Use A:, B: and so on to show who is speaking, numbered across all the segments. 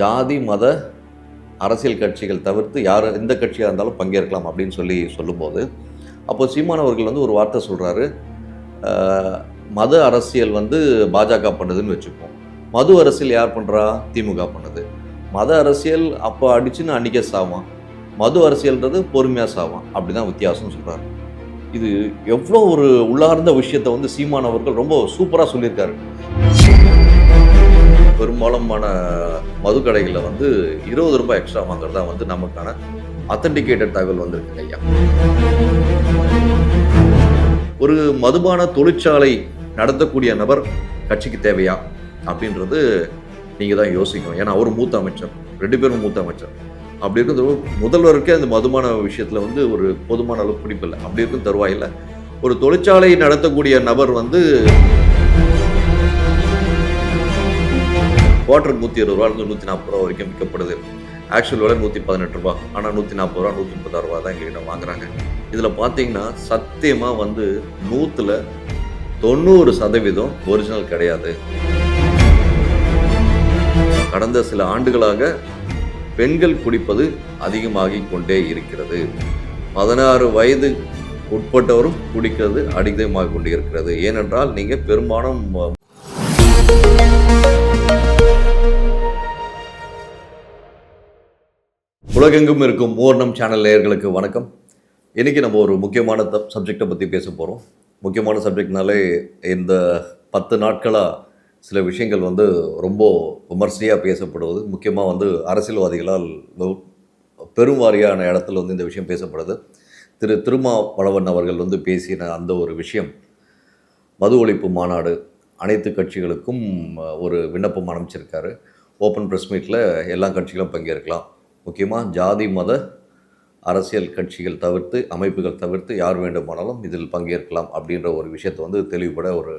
A: ஜாதி மத அரசியல் கட்சிகள் தவிர்த்து யார் எந்த கட்சியாக இருந்தாலும் பங்கேற்கலாம் அப்படின்னு சொல்லி சொல்லும்போது அப்போ சீமான் அவர்கள் வந்து ஒரு வார்த்தை சொல்கிறாரு மத அரசியல் வந்து பாஜக பண்ணுதுன்னு வச்சுப்போம். மது அரசியல் யார் பண்ணுறா திமுக பண்ணுது. மத அரசியல் அப்போ அடிச்சுன்னு அன்றைக்கே சாவான். மது அரசியல்ன்றது பொறுமையாக சாவான். அப்படி தான் வித்தியாசம்னு சொல்கிறாரு இது எவ்வளோ ஒரு உள்ளார்ந்த விஷயத்தை வந்து சீமான் அவர்கள் ரொம்ப சூப்பராக சொல்லியிருக்காரு. பெரும்பாலுமான மதுக்கடைகளில் வந்து இருபது ரூபாய் எக்ஸ்ட்ரா வாங்குறது தான் வந்து நமக்கான அத்தன்டிகேட்டட் தகவல் வந்திருக்கு ஐயா. ஒரு மதுபான தொழிற்சாலை நடத்தக்கூடிய நபர் கட்சிக்கு தேவையா? அப்படின்றது நீங்கள் தான் யோசிக்கணும். ஏன்னா அவர் மூத்த அமைச்சர். ரெண்டு பேரும் மூத்த அமைச்சர். அப்படி இருக்கிறது முதல்வருக்கே அந்த மதுமான விஷயத்தில் வந்து ஒரு போதுமான அளவு பிடிப்பில்லை அப்படி இருக்கும் தருவாயில் ஒரு தொழிற்சாலை நடத்தக்கூடிய நபர் வந்து குவார்டர் நூற்றி இருபது ரூபாயிலிருந்து நூற்றி நாற்பது ரூபா வரைக்கும் விற்கப்படுது. ஆக்சுவல் விலை நூற்றி பதினெட்டு ரூபா. ஆனால் நூற்றி நாற்பது ரூபா நூற்றி முப்பதாயிரம் ரூபா தான் எங்ககிட்ட வாங்குறாங்க. இதில் பார்த்தீங்கன்னா சத்தியமாக வந்து நூற்றில் தொண்ணூறு சதவீதம் ஒரிஜினல் கிடையாது. கடந்த சில ஆண்டுகளாக பெண்கள் குடிப்பது அதிகமாகி கொண்டே இருக்கிறது. பதினாறு வயது உட்பட்டவரும் குடிக்கிறது அதிகமாக கொண்டு இருக்கிறது ஏனென்றால் நீங்கள் பெரும்பாலும் உலகெங்கும் இருக்கும் மூர்ணம் சேனல் நேயர்களுக்கு வணக்கம். இன்றைக்கி நம்ம ஒரு முக்கியமான சப்ஜெக்டை பற்றி பேச போகிறோம் முக்கியமான சப்ஜெக்ட்னாலே இந்த பத்து நாட்களாக சில விஷயங்கள் வந்து ரொம்ப விமர்சையாக பேசப்படுவது முக்கியமாக வந்து அரசியல்வாதிகளால் பெரும் பெருவாரியான இடத்துல வந்து இந்த விஷயம் பேசப்படுது. திரு திருமாவளவன் அவர்கள் வந்து பேசின அந்த ஒரு விஷயம் மது ஒழிப்பு மாநாடு அனைத்து கட்சிகளுக்கும் ஒரு விண்ணப்பம் அனுப்பிச்சிருக்காரு. ஓப்பன் ப்ரெஸ் மீட்டில் எல்லா கட்சிகளும் பங்கேற்கலாம். முக்கியமாக ஜாதி மத அரசியல் கட்சிகள் தவிர்த்து அமைப்புகள் தவிர்த்து யார் வேண்டுமானாலும் இதில் பங்கேற்கலாம் அப்படின்ற ஒரு விஷயத்தை வந்து தெளிவுபட ஒரு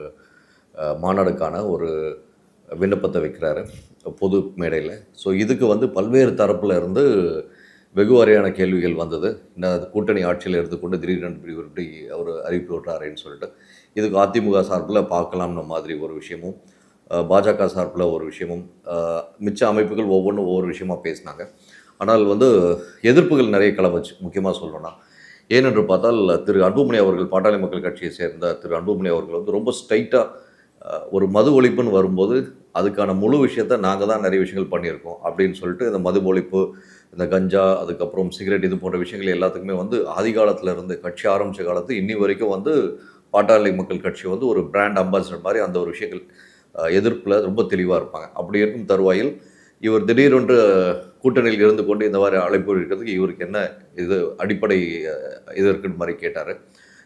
A: மாநாடுக்கான ஒரு விண்ணப்பத்தை வைக்கிறாரு பொது மேடையில். ஸோ இதுக்கு வந்து பல்வேறு தரப்பில் இருந்து வெகு வரையான கேள்விகள் வந்தது. இந்த கூட்டணி ஆட்சியில் எடுத்துக்கொண்டு திடீரென்று இப்படி இப்படி அவர் அறிவிப்பு விடுறாருன்னு சொல்லிட்டு. இதுக்கு அதிமுக சார்பில் பார்க்கலாம்னு மாதிரி ஒரு விஷயமும் பாஜக சார்பில் ஒரு விஷயமும் மிச்ச அமைப்புகள் ஒவ்வொன்றும் ஒவ்வொரு விஷயமா பேசினாங்க. ஆனால் வந்து எதிர்ப்புகள் நிறைய கிளம்புச்சு முக்கியமாக சொல்லணும்னா. ஏனென்று பார்த்தால் திரு அன்புமணி அவர்கள் பாட்டாளி மக்கள் கட்சியை சேர்ந்த திரு அன்புமணி அவர்கள் வந்து ரொம்ப ஸ்ட்ரைட்டாக ஒரு மது ஒழிப்புன்னு வரும்போது அதுக்கான முழு விஷயத்தை நாங்கள் தான் நிறைய விஷயங்கள் பண்ணியிருக்கோம் அப்படின்னு சொல்லிட்டு இந்த மது ஒழிப்பு இந்த கஞ்சா அதுக்கப்புறம் சிகரெட் இது போன்ற விஷயங்கள் எல்லாத்துக்குமே வந்து ஆதிகாலத்தில் இருந்து கட்சி ஆரம்பித்த காலத்து இன்னி வரைக்கும் வந்து பாட்டாளி மக்கள் கட்சி வந்து ஒரு பிராண்ட் அம்பாசிடர் மாதிரி அந்த ஒரு விஷயங்கள் எதிர்ப்பில் ரொம்ப தெளிவாக இருப்பாங்க. அப்படி இருக்கும் தருவாயில் இவர் திடீரென்று கூட்டணியில் இருந்து கொண்டு இந்த மாதிரி அழைப்பு இருக்கிறதுக்கு இவருக்கு என்ன இது அடிப்படை இது இருக்குன்னு மாதிரி கேட்டார்.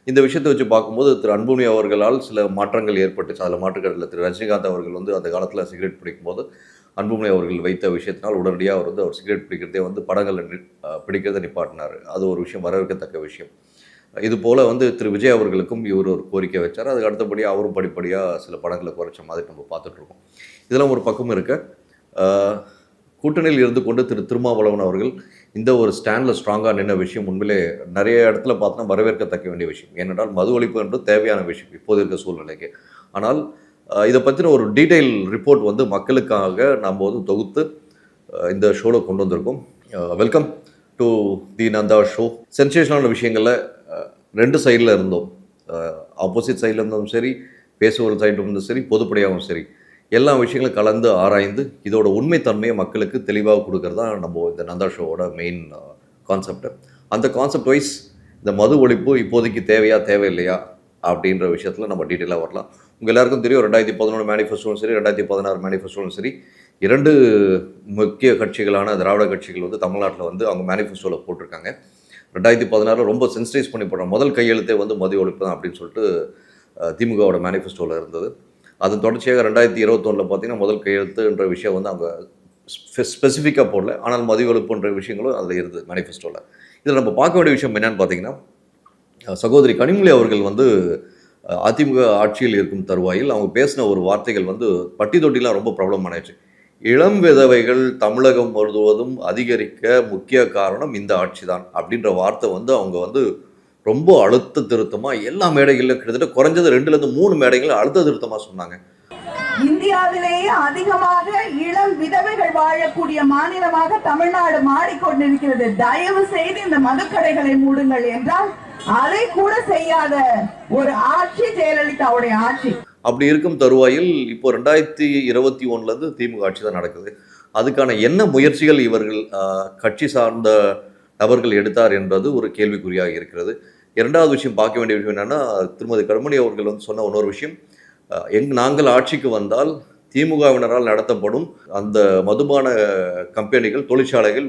A: இந்த விஷயத்தை வச்சு பார்க்கும்போது திரு அன்புமணி அவர்களால் சில மாற்றங்கள் ஏற்பட்டுச்சு. அதில் மாற்றுக்கடலில் திரு ரஜினிகாந்த் அவர்கள் வந்து அந்த காலத்தில் சிகரெட் பிடிக்கும்போது அன்புமணி அவர்கள் வைத்த விஷயத்தினால் உடனடியாக அவர் வந்து அவர் சிகரெட் பிடிக்கிறதே வந்து படங்களை நி- பிடிக்கிறதை நிப்பாட்டினார். அது ஒரு விஷயம் வரவேற்கத்தக்க விஷயம். இது போல் வந்து திரு விஜய் அவர்களுக்கும் இவர் ஒரு கோரிக்கை வச்சார். அதுக்கு அடுத்தபடியாக அவரும் படிப்படியாக சில படங்களை குறைச்ச மாதிரி நம்ம பார்த்துட்ருக்கோம் இதெல்லாம் ஒரு பக்கம் இருக்க. கூட்டணியில் இருந்து கொண்டு திரு திருமாவளவன் அவர்கள் இந்த ஒரு ஸ்டாண்டில் ஸ்ட்ராங்காக நின்ற விஷயம் உண்மையிலே நிறைய இடத்துல பார்த்தோன்னா வரவேற்கத்தக்க வேண்டிய விஷயம். ஏனென்றால் மது ஒழிப்பு என்று தேவையான விஷயம் இப்போது இருக்க சூழ்நிலைக்கு. ஆனால் இதை பற்றின ஒரு டீட்டெயில் ரிப்போர்ட் வந்து மக்களுக்காக நாம் வந்து தொகுத்து இந்த ஷோவில் கொண்டு வந்திருக்கோம். Welcome to the Nanda show சென்சேஷனான விஷயங்களில் ரெண்டு சைடில் இருந்தோம். ஆப்போசிட் சைடில் இருந்தாலும் சரி பேசுகிற சைடில் இருந்தும் சரி பொதுப்படையாகவும் சரி. எல்லா விஷயங்களும் கலந்து ஆராய்ந்து இதோட உண்மைத்தன்மையை மக்களுக்கு தெளிவாக கொடுக்கறது தான் நம்ம இந்த நந்தா ஷோவோட மெயின் கான்செப்ட் அந்த கான்செப்ட் வைஸ் இந்த மது ஒழிப்பு இப்போதைக்கு தேவையா தேவையில்லையா அப்படின்ற விஷயத்தில் நம்ம டீட்டெயிலாக வரலாம். உங்கள் எல்லாருக்கும் தெரியும் ரெண்டாயிரத்தி பதினொன்று மேனிஃபெஸ்டோவும் சரி ரெண்டாயிரத்தி பதினாறு மேனிஃபெஸ்டோவும் சரி இரண்டு முக்கிய கட்சிகளான திராவிட கட்சிகள் வந்து தமிழ்நாட்டில் வந்து அவங்க மேனிஃபெஸ்டோவில் போட்டிருக்காங்க. ரெண்டாயிரத்தி பதினாறில் ரொம்ப சென்சிடைஸ் பண்ணி போடுற முதல் கையெழுத்தே வந்து மது ஒழிப்பு தான் அப்படின்னு சொல்லிட்டு திமுகவோட மேனிஃபெஸ்டோவில் இருந்தது. அதன் தொடர்ச்சியாக ரெண்டாயிரத்தி இருபத்தொன்னில் பார்த்தீங்கன்னா முதல் கையெழுத்துன்ற விஷயம் வந்து அவங்க ஸ்பெசிஃபிக்காக போடல. ஆனால் மது விஷயங்களும் அதில் இருந்தது மேனிஃபெஸ்டோவில் இதில் நம்ம பார்க்க வேண்டிய விஷயம் என்னென்னு பார்த்தீங்கன்னா சகோதரி கனிமொழி அவர்கள் வந்து அதிமுக ஆட்சியில் இருக்கும் தருவாயில் அவங்க பேசின ஒரு வார்த்தைகள் வந்து பட்டி தொட்டிலாம் ரொம்ப ப்ராப்ளம் இளம் விதவைகள் தமிழகம் முழுவதும் அதிகரிக்க முக்கிய காரணம் இந்த ஆட்சி தான் அப்படின்ற வார்த்தை வந்து அவங்க வந்து ரொம்ப அழுத்த திருத்தமாக எல்லா மேடைகளிலும் கிட்டத்தட்ட குறைஞ்சது ரெண்டுலேருந்து மூணு மேடைகளில் அழுத்த திருத்தமாக சொன்னாங்க.
B: இந்தியாவிலேயே அதிகமாக இளம் விதவைகள் வாழக்கூடிய மாநிலமாக தமிழ்நாடு மாறிக்கொண்டிருக்கிறது. தயவு செய்து இந்த மதுக்கடைகளை மூடுங்கள் என்றால் அதை கூட செய்யாத ஒரு ஆட்சி ஜெயலலிதாவுடைய ஆட்சி.
A: அப்படி இருக்கும் தருவாயில் இப்போ ரெண்டாயிரத்தி இருபத்தி ஒன்றுலேருந்து திமுக ஆட்சி தான் நடக்குது. அதுக்கான என்ன முயற்சிகள் இவர்கள் கட்சி சார்ந்த நபர்கள் எடுத்தார் என்பது ஒரு கேள்விக்குறியாக இருக்கிறது. இரண்டாவது விஷயம் பார்க்க வேண்டிய விஷயம் என்னன்னா திருமதி கருமணி அவர்கள் வந்து சொன்ன இன்னொரு விஷயம். எங் நாங்கள் ஆட்சிக்கு வந்தால் திமுகவினரால் நடத்தப்படும் அந்த மதுபான கம்பெனிகள் தொழிற்சாலைகள்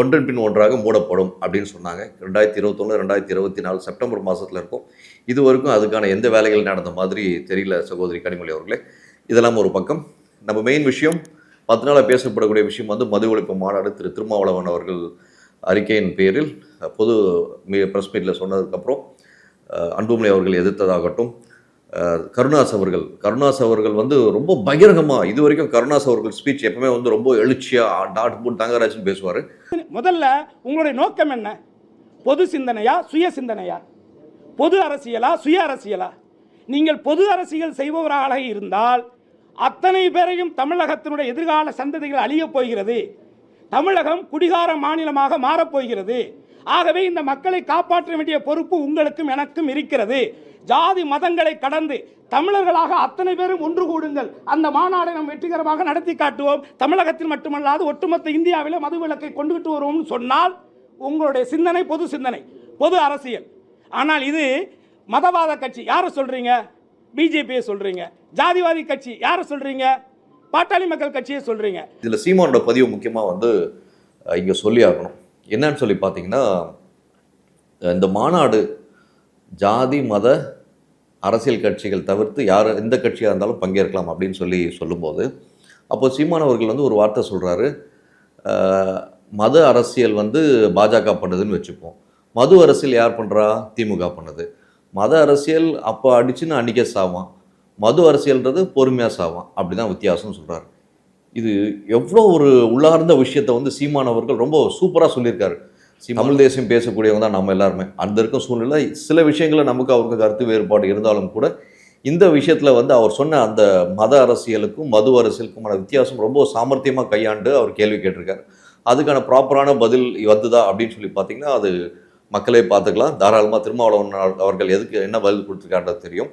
A: ஒன்றன் பின் ஒன்றாக மூடப்படும் அப்படின்னு சொன்னாங்க. ரெண்டாயிரத்தி இருபத்தொன்று ரெண்டாயிரத்தி இருபத்தி நாலு செப்டம்பர் மாதத்தில் இருக்கும். இது வரைக்கும் அதுக்கான எந்த வேலைகள் நடந்த மாதிரி தெரியல சகோதரி கனிமொழி அவர்களே. இதெல்லாம் ஒரு பக்கம். நம்ம மெயின் விஷயம் பத்து நாளாக பேசப்படக்கூடிய விஷயம் வந்து மது ஒழிப்பு மாநாடு திரு திருமாவளவன் அவர்கள் அறிக்கையின் பேரில் பொது ப்ரெஸ் மீட்டில் சொன்னதுக்கப்புறம் அன்புமணி அவர்கள் எதிர்த்ததாகட்டும் கருணாஸ் அவர்கள் கருணாஸ் அவர்கள் வந்து ரொம்ப பகிரங்கமாக இது வரைக்கும் கருணாஸ் அவர்கள் ஸ்பீச் எப்பவுமே வந்து ரொம்ப எழுச்சியாக டாட் போட் தங்கராஜன் பேசுவார்.
C: முதல்ல உங்களுடைய நோக்கம் என்ன? பொது சிந்தனையா சுய சிந்தனையா? பொது அரசியலா சுய அரசியலா? நீங்கள் பொது அரசியல் செய்பவராக இருந்தால் அத்தனை பேரையும் தமிழகத்தினுடைய எதிர்கால சந்ததிகள் அழியப் போகிறது. தமிழகம் குடிகார மாநிலமாக மாறப்போகிறது. ஆகவே இந்த மக்களை காப்பாற்ற வேண்டிய பொறுப்பு உங்களுக்கும் எனக்கும் இருக்கிறது. ஜாதி மதங்களை கடந்து தமிழர்களாக அத்தனை பேரும் ஒன்று கூடுங்கள். அந்த மாநாடை நாம் வெற்றிகரமாக நடத்தி காட்டுவோம். தமிழகத்தில் மட்டுமல்லாது ஒட்டுமொத்த இந்தியாவிலே மதுவிலக்கை கொண்டுகிட்டு வருவோம்னு சொன்னால் உங்களுடைய சிந்தனை பொது சிந்தனை பொது அரசியல். ஆனால் இது மதவாத கட்சி. யாரை சொல்கிறீங்க பிஜேபியை சொல்கிறீங்க ஜாதிவாதி கட்சி. யாரை சொல்கிறீங்க பாட்டாளி மக்கள் கட்சியை சொல்கிறீங்க
A: இதில் சீமானோட பதிவு முக்கியமாக வந்து இங்கே சொல்லி ஆகணும். என்னன்னு சொல்லி பார்த்தீங்கன்னா இந்த மாநாடு ஜாதி மத அரசியல் கட்சிகள் தவிர்த்து யார் எந்த கட்சியாக இருந்தாலும் பங்கேற்கலாம் அப்படின்னு சொல்லி சொல்லும்போது அப்போ சீமான் அவர்கள் வந்து ஒரு வார்த்தை சொல்கிறாரு மத அரசியல் வந்து பாஜக பண்ணுதுன்னு வச்சுப்போம். மது அரசியல் யார் பண்ணுறா திமுக பண்ணுது. மத அரசியல் அப்போ அடிச்சுன்னு அன்றைக்கே சாவான். மது அரசியல்ன்றது பொறுமையாக சாவான். அப்படி தான் வித்தியாசம்னு சொல்கிறாரு இது எவ்வளோ ஒரு உள்ளார்ந்த விஷயத்தை வந்து சீமான் அவர்கள் ரொம்ப சூப்பராக சொல்லியிருக்காரு. சீ- தமிழ் தேசியம் பேசக்கூடியவங்க தான் நம்ம எல்லாருமே. அந்த இருக்கும் சூழ்நிலை சில விஷயங்களை நமக்கு அவருக்கு கருத்து வேறுபாடு இருந்தாலும் கூட இந்த விஷயத்தில் வந்து அவர் சொன்ன அந்த மத அரசியலுக்கும் மது அரசியலுக்குமான வித்தியாசம் ரொம்ப சாமர்த்தியமாக கையாண்டு அவர் கேள்வி கேட்டிருக்காரு. அதுக்கான ப்ராப்பரான பதில் வந்துதா அப்படின்னு சொல்லி பார்த்தீங்கன்னா அது மக்களே பார்த்துக்கலாம். தாராளமாக திருமாவளவன் அவர்கள் எதுக்கு என்ன பதில் கொடுத்துருக்கான்றது தெரியும்.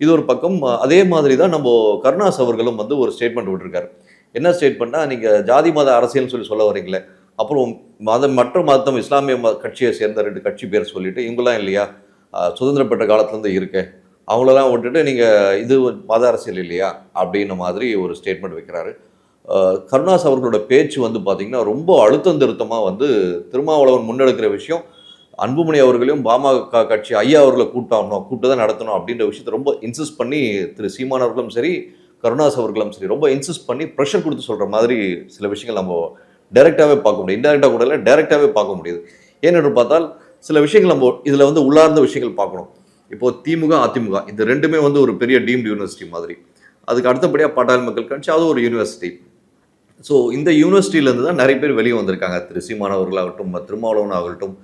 A: இது ஒரு பக்கம் அதே மாதிரி தான் நம்ம கருணாஸ் அவர்களும் வந்து ஒரு ஸ்டேட்மெண்ட் விட்டுருக்காரு. என்ன ஸ்டேட்மெண்ட்னா நீங்கள் ஜாதி மத அரசியல்னு சொல்லி சொல்ல வரீங்களே அப்புறம் மதம் மற்ற மதம் இஸ்லாமிய ம கட்சியை சேர்ந்த ரெண்டு கட்சி பேர் சொல்லிட்டு இவங்களாம் இல்லையா? சுதந்திரம் பெற்ற காலத்துலேருந்து இருக்கேன் அவங்களெல்லாம் விட்டுட்டு நீங்கள் இது மத அரசியல் இல்லையா? அப்படின்ன மாதிரி ஒரு ஸ்டேட்மெண்ட் வைக்கிறாரு. கருணாஸ் அவர்களோட பேச்சு வந்து பார்த்திங்கன்னா ரொம்ப அழுத்தம் திருத்தமாக வந்து திருமாவளவன் முன்னெடுக்கிற விஷயம் அன்புமணி அவர்களையும் பாமக கட்சி ஐயா அவர்களை கூட்டணும் கூட்டு தான் நடத்தணும் அப்படின்ற விஷயத்தை ரொம்ப இன்சிஸ்ட் பண்ணி திரு சீமான் அவர்களும் சரி கருணாஸ் அவர்களும் சரி ரொம்ப இன்சிஸ்ட் பண்ணி ப்ரெஷர் கொடுத்து சொல்கிற மாதிரி சில விஷயங்கள் நம்ம டைரெக்டாகவே பார்க்க முடியும். இன்டெரக்டாக கூட இல்லை டைரெக்டாகவே பார்க்க முடியுது. ஏனென்று பார்த்தால் சில விஷயங்கள் நம்ம இதில் வந்து உள்ளார்ந்த விஷயங்கள் பார்க்கணும். இப்போ திமுக அதிமுக இந்த ரெண்டுமே வந்து ஒரு பெரிய டீம்டு யூனிவர்சிட்டி மாதிரி. அதுக்கு அடுத்தபடியாக பாட்டாளி மக்கள் கட்சி அது ஒரு யூனிவர்சிட்டி ஸோ இந்த யூனிவர்சிட்டியிலேருந்து தான் நிறைய பேர் வெளியே வந்திருக்காங்க. திரு சீமான் திருமாவளவன் ஆகட்டும்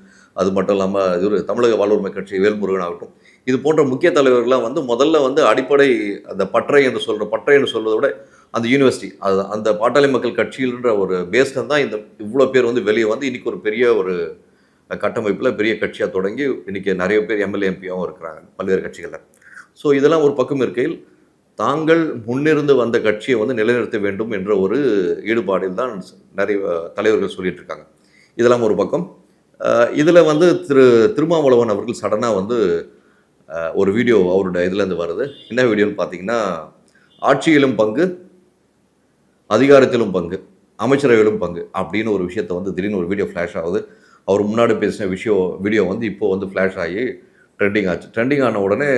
A: அது மட்டும் இல்லாமல் இது தமிழக வாழ்வுரிமை கட்சி வேல்முருகன் ஆகட்டும். இது போன்ற முக்கிய தலைவர்கள்லாம் வந்து முதல்ல வந்து அடிப்படை அந்த பற்றை என்று சொல்கிற பற்றை என்று சொல்வதை விட அந்த யூனிவர்சிட்டி அது அந்த பாட்டாளி மக்கள் கட்சியில்ன்ற ஒரு பேஸ்டன் தான் இந்த இவ்வளோ பேர் வந்து வெளியே வந்து இன்றைக்கி ஒரு பெரிய ஒரு கட்டமைப்பில் பெரிய கட்சியாக தொடங்கி இன்றைக்கி நிறைய பேர் எம்எல்ஏ எம்பியாகவும் இருக்கிறாங்க பல்வேறு கட்சிகளில். ஸோ இதெல்லாம் ஒரு பக்கம் இருக்கையில் தாங்கள் முன்னிருந்து வந்த கட்சியை வந்து நிலைநிறுத்த வேண்டும் என்ற ஒரு ஈடுபாடில் தான் நிறைய தலைவர்கள் சொல்லிகிட்டு இருக்காங்க. இதெல்லாம் ஒரு பக்கம். இதில் வந்து திரு திருமாவளவன் அவர்கள் சடனாக வந்து ஒரு வீடியோ அவரோட இதுலேருந்து வருது. என்ன வீடியோன்னு பார்த்தீங்கன்னா ஆட்சியிலும் பங்கு அதிகாரத்திலும் பங்கு அமைச்சரவையிலும் பங்கு அப்படின்னு ஒரு விஷயத்தை வந்து திடீர்னு ஒரு வீடியோ ஃப்ளாஷ் ஆகுது. அவர் முன்னாடி பேசின விஷயம் வீடியோ வந்து இப்போ வந்து ஃப்ளாஷ் ஆகி ட்ரெண்டிங் ஆச்சு. ட்ரெண்டிங் ஆன உடனே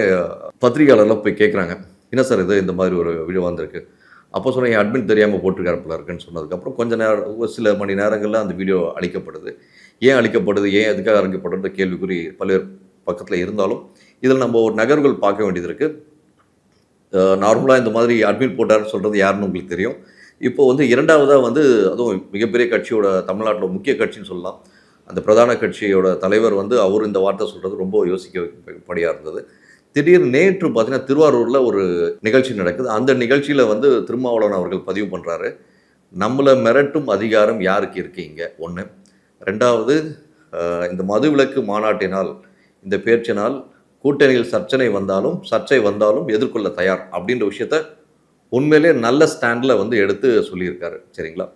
A: பத்திரிகையாளர்லாம் போய் கேட்குறாங்க என்ன சார் இது? இந்த மாதிரி ஒரு வீடியோ வந்திருக்கு. அப்போ சொன்ன என் அட்மின் தெரியாமல் போட்டிருக்காரு போல இருக்குன்னு சொன்னதுக்கப்புறம் கொஞ்ச நேரம் ஒரு சில மணி நேரங்களில் அந்த வீடியோ அழிக்கப்படுது ஏன் அழிக்கப்படுது ஏன் எதுக்காக அழிக்கப்படுறது கேள்விக்குறி பல்வேறு பக்கத்தில் இருந்தாலும் இதில் நம்ம ஒரு நகர்வுகள் பார்க்க வேண்டியது இருக்குது நார்மலாக இந்த மாதிரி அட்மிட் போட்டார்னு சொல்கிறது யாருன்னு உங்களுக்கு தெரியும். இப்போ வந்து இரண்டாவதாக வந்து அதுவும் மிகப்பெரிய கட்சியோட தமிழ்நாட்டில் முக்கிய கட்சின்னு சொல்லலாம். அந்த பிரதான கட்சியோட தலைவர் வந்து அவர் இந்த வார்த்தை சொல்கிறது ரொம்ப யோசிக்க படியாக இருந்தது. திடீர்னு நேற்று பார்த்தீங்கன்னா திருவாரூரில் ஒரு நிகழ்ச்சி நடக்குது. அந்த நிகழ்ச்சியில் வந்து திருமாவளவன் அவர்கள் பதிவு பண்ணுறாரு நம்மளை மிரட்டும் அதிகாரம் யாருக்கு இருக்கீங்க ஒன்று ரெண்டாவது இந்த இந்த மதுவிலக்கு மாநாட்டினால் இந்த பேச்சினால் கூட்டணியில் சர்ச்சனை வந்தாலும் சர்ச்சை வந்தாலும் எதிர்கொள்ள தயார் அப்படின்ற விஷயத்த உண்மையிலே நல்ல ஸ்டாண்டில் வந்து எடுத்து சொல்லியிருக்காரு. சரிங்களா?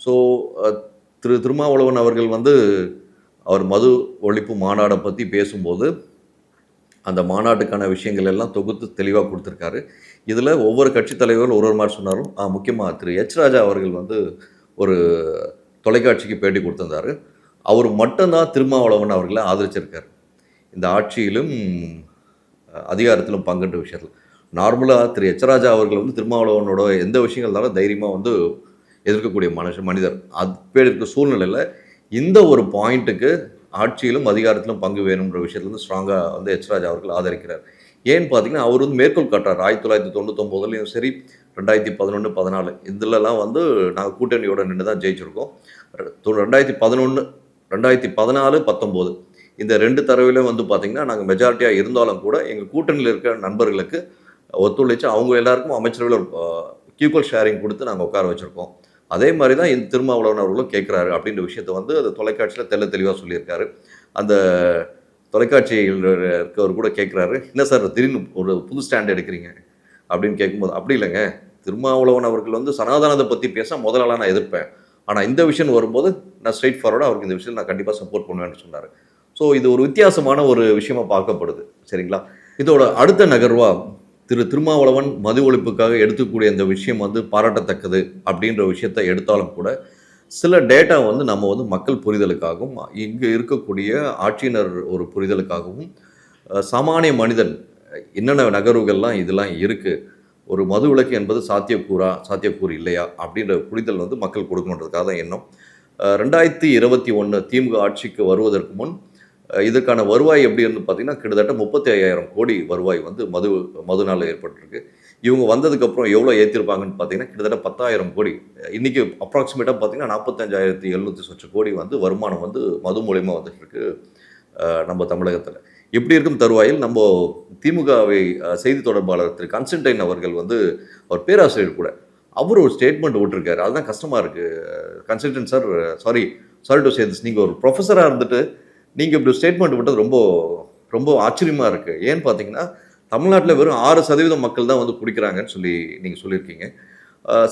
A: ஸோ திரு திருமாவளவன் அவர்கள் வந்து அவர் மது ஒழிப்பு மாநாடை பற்றி பேசும்போது அந்த மாநாட்டுக்கான விஷயங்கள் எல்லாம் தொகுத்து தெளிவாக கொடுத்துருக்காரு. இதில் ஒவ்வொரு கட்சித் தலைவர்கள் ஒரு ஒரு மாதிரி சொன்னாரும் முக்கியமாக திரு எச் ராஜா அவர்கள் வந்து ஒரு தொலைக்காட்சிக்கு பேட்டி கொடுத்திருந்தார். அவர் மட்டும்தான் திருமாவளவன் அவர்களை ஆதரிச்சிருக்கார். இந்த ஆட்சியிலும் அதிகாரத்திலும் பங்குன்ற விஷயத்தில். நார்மலாக திரு எச்சராஜா அவர்கள் வந்து திருமாவளவனோட எந்த விஷயங்கள் இருந்தாலும் தைரியமாக வந்து எதிர்க்கக்கூடிய மனுஷன் மனிதர். அது இருக்க சூழ்நிலையில் இந்த ஒரு பாயிண்ட்டுக்கு ஆட்சியிலும் அதிகாரத்திலும் பங்கு வேணுன்ற விஷயத்துல வந்து ஸ்ட்ராங்காக வந்து எச்ராஜா அவர்கள் ஆதரிக்கிறார். ஏன்னு பார்த்தீங்கன்னா அவர் வந்து மேற்கோள் காட்டுறார். ஆயிரத்தி தொள்ளாயிரத்தி தொண்ணூத்தொம்போதுலையும் சரி ரெண்டாயிரத்தி பதினொன்று பதினாலு இதுலலாம் வந்து நாங்கள் கூட்டணியோட நின்று தான் ஜெயிச்சிருக்கோம். ரெண்டாயிரத்தி பதினொன்று ரெண்டாயிரத்தி பதினாலு பத்தொம்போது. இந்த ரெண்டு தரவிலும் வந்து பார்த்திங்கன்னா நாங்கள் மெஜாரிட்டியாக இருந்தாலும் கூட எங்கள் கூட்டணியில் இருக்கிற நண்பர்களுக்கு ஒத்துழைச்சு அவங்க எல்லாருக்கும் அமைச்சரவையில் ஒரு ஈக்குவல் ஷேரிங் கொடுத்து நாங்கள் உட்கார வச்சுருக்கோம். அதே மாதிரி தான் இந்த திருமாவளவன் அவர்களும் கேட்குறாரு அப்படின்ற விஷயத்த வந்து அது தொலைக்காட்சியில் தெள்ள தெளிவாக சொல்லியிருக்காரு. அந்த தொலைக்காட்சியில் இருக்கவர் கூட கேட்குறாரு என்ன சார் திடீர்னு ஒரு புது ஸ்டாண்ட் எடுக்கிறீங்க? அப்படின்னு கேட்கும்போது அப்படி இல்லைங்க. திருமாவளவன் அவர்கள் வந்து சனாதனத்தை பற்றி பேச முதலாளாக நான் எதிர்ப்பேன். ஆனால் இந்த விஷயம் வரும்போது நான் ஸ்ட்ரெயிட் ஃபார்வர்டாக அவருக்கு இந்த விஷயம் நான் கண்டிப்பாக சப்போர்ட் பண்ணுவேன்னு சொன்னார். ஸோ இது ஒரு வித்தியாசமான ஒரு விஷயமா பார்க்கப்படுது. சரிங்களா? இதோட அடுத்த நகர்வா திரு திருமாவளவன் மது ஒழிப்புக்காக எடுத்துக்கூடிய இந்த விஷயம் வந்து பாராட்டத்தக்கது அப்படின்ற விஷயத்தை எடுத்தாலும் கூட சில டேட்டா வந்து நம்ம வந்து மக்கள் புரிதலுக்காகவும் இங்கே இருக்கக்கூடிய ஆட்சியினர் ஒரு புரிதலுக்காகவும் சாமானிய மனிதன் என்னென்ன நகர்வுகள்லாம் இதெல்லாம் இருக்குது ஒரு மது விலக்கு என்பது சாத்தியக்கூறா சாத்தியக்கூறு இல்லையா? அப்படின்ற புரிதல் வந்து மக்கள் கொடுக்கணுன்றதுக்காக தான் எண்ணம். ரெண்டாயிரத்தி இருபத்தி ஒன்று திமுக ஆட்சிக்கு வருவதற்கு முன் இதற்கான வருவாய் எப்படி இருந்து பார்த்தீங்கன்னா கிட்டத்தட்ட முப்பத்தி ஐயாயிரம் கோடி வருவாய் வந்து மது மதுனால் ஏற்பட்டிருக்கு. இவங்க வந்ததுக்கப்புறம் எவ்வளோ ஏற்றிருப்பாங்கன்னு பார்த்தீங்கன்னா கிட்டத்தட்ட பத்தாயிரம் கோடி. இன்றைக்கி அப்ராக்சிமேட்டாக பார்த்தீங்கன்னா நாற்பத்தஞ்சாயிரத்தி எழுநூற்றி சொச்ச கோடி வந்து வருமானம் வந்து மது மூலயமா வந்துட்டுருக்கு நம்ம தமிழகத்தில். இப்படி இருக்கும் தருவாயில் நம்ம திமுகவை செய்தி தொடர்பாளர் திரு. கன்ஸ்டன்டைன் அவர்கள் வந்து அவர் பேராசிரியர் கூட. அவர் ஒரு ஸ்டேட்மெண்ட் விட்டுருக்காரு. அதுதான் கஷ்டமாக இருக்குது consultant sir sorry sorry to சேதஸ் நீங்கள் ஒரு ப்ரொஃபஸராக இருந்துட்டு நீங்கள் இப்படி ஸ்டேட்மெண்ட் விட்டது ரொம்ப ரொம்ப ஆச்சரியமாக இருக்குது ஏன்னு பார்த்தீங்கன்னா தமிழ்நாட்டில் வெறும் ஆறு சதவீதம் மக்கள் தான் வந்து குடிக்கிறாங்கன்னு சொல்லி நீங்கள் சொல்லியிருக்கீங்க.